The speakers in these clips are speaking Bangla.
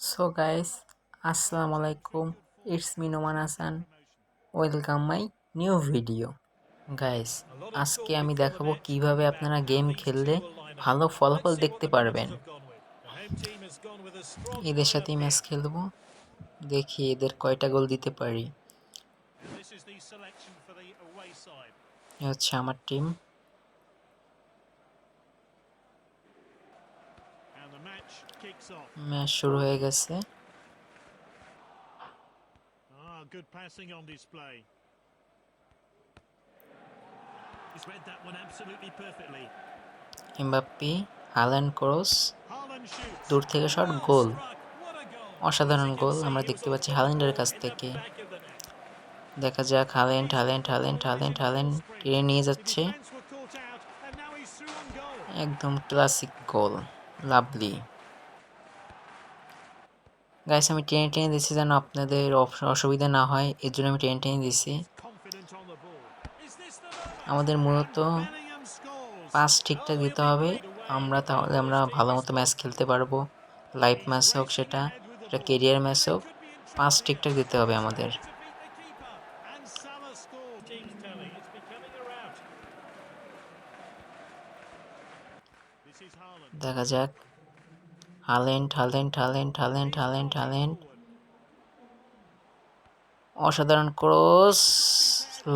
সো গাইস আসসালামু আলাইকুম। It's me Noman Hasan welcome my new video guys আজকে আমি দেখাবো কীভাবে আপনারা গেম খেললে ভালো ফলাফল দেখতে পারবেন। এদের সাথেই ম্যাচ খেলব। দেখি এদের কয়টা গোল দিতে পারি। হচ্ছে আমার টিম ম্যাচ শুরু হয়ে গেছে। ইমবাপ্পি হালান্ড ক্রস দূর থেকে শর্ট গোল অসাধারণ গোল আমরা দেখতে পাচ্ছি হালেন্ডের কাছ থেকে। দেখা যাক হালেন্ড হালেন্ড হালেন্ড হালেন্ড হালেন্ড টিরে নিয়ে যাচ্ছে। একদম ক্লাসিক গোল লাভলি গাইস আমি টেনে টেনে দিচ্ছি যেন আপনাদের অসুবিধা না হয় এর জন্য আমি টেনে টেনে moment? আমাদের মূলত পাস ঠিকঠাক দিতে হবে আমরা তাহলে আমরা ভালো মতো ম্যাচ খেলতে পারব লাইভ ম্যাচ হোক সেটা এটা কেরিয়ার ম্যাচ হোক পাস ঠিকঠাক দিতে হবে আমাদের. দেখা যাক হালেন্ড হালেন্ড হালেন্ড হালেন্ড হালেন্ড হালেন্ড অসাধারণ ক্রস,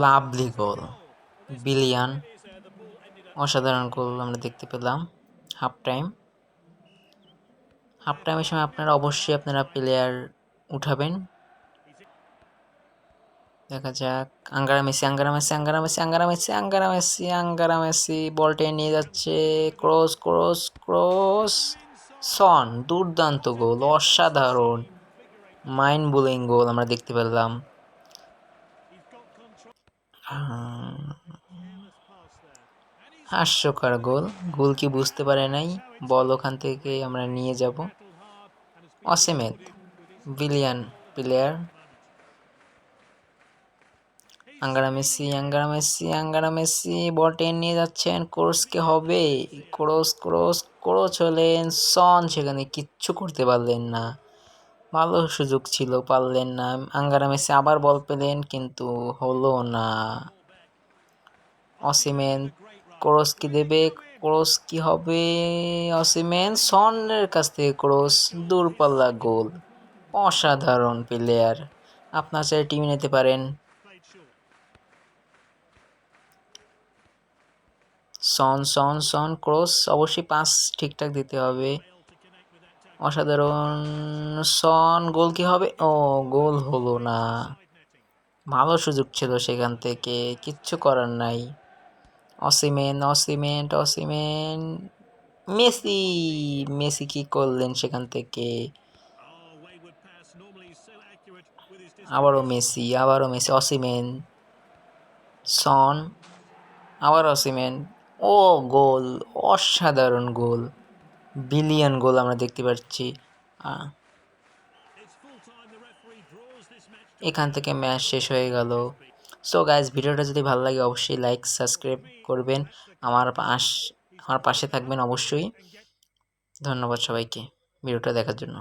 লাভলি গোল, বিলিয়ান। অসাধারণ গোল আমরা দেখতে পেলাম হাফ টাইম। হাফ টাইমের সময় আপনারা অবশ্যই আপনারা প্লেয়ার উঠাবেন। দেখা যাক, আঙ্গারা মেসি আঙ্গারা মেসি আঙ্গারা মেসি আঙ্গারা মেসি আঙ্গারা মেসি আঙ্গারা মেসি। বলটা নিয়ে যাচ্ছে, ক্রস ক্রস ক্রস। সন, দুর্দান্ত গোল, অসাধারণ। মাইন্ড বুলিং গোল আমরা দেখতে পেলাম। হাস্যকর গোল। গোল কি বুঝতে পারে নাই। বল ওখান থেকে আমরা নিয়ে যাব। অসেমেদ বিলিয়ান প্লেয়ার। আঙ্গারা মেসি আঙ্গারা মেসি আঙ্গারা মেসি বল নিয়ে যাচ্ছেন। কোর্সকে হবে। ক্রস ক্রস ক্রস হলেন সন। সেখানে কিচ্ছু করতে পারলেন না। ভালো সুযোগ ছিল, পারলেন না। আঙ্গারা মেসি আবার বল পেলেন, কিন্তু হলো না। অসিমেন ক্রস কি দেবে? ক্রস কি হবে? অসিমেন সনের কাছ থেকে ক্রস দূরপাল্লা গোল। অসাধারণ প্লেয়ার আপনার চাই টিমে নিতে পারেন। সন সন সন, ক্রস, অবশ্যই পাস ঠিকঠাক দিতে হবে. অসাধারণ সন, গোল কি হবে ও, গোল হলো না. ভালো সুযোগ ছিল সেখান থেকে, কিচ্ছু করার নাই অসিমেন অসিমেন্ট অসিমেন মেসি মেসি কি করলেন সেখান থেকে. আবারও মেসি আবারও মেসি অসিমেন সন, আবার অসিমেন ও গোল, অসাধারণ গোল। বিলিয়ন গোল আমরা দেখতে পাচ্ছি। এখান থেকে ম্যাচ শেষ হয়ে গেল। সো গাইজ ভিডিওটা যদি ভালো লাগে অবশ্যই লাইক সাবস্ক্রাইব করবেন। আমার পাশ, আমার পাশে থাকবেন অবশ্যই। ধন্যবাদ সবাইকে ভিডিওটা দেখার জন্য।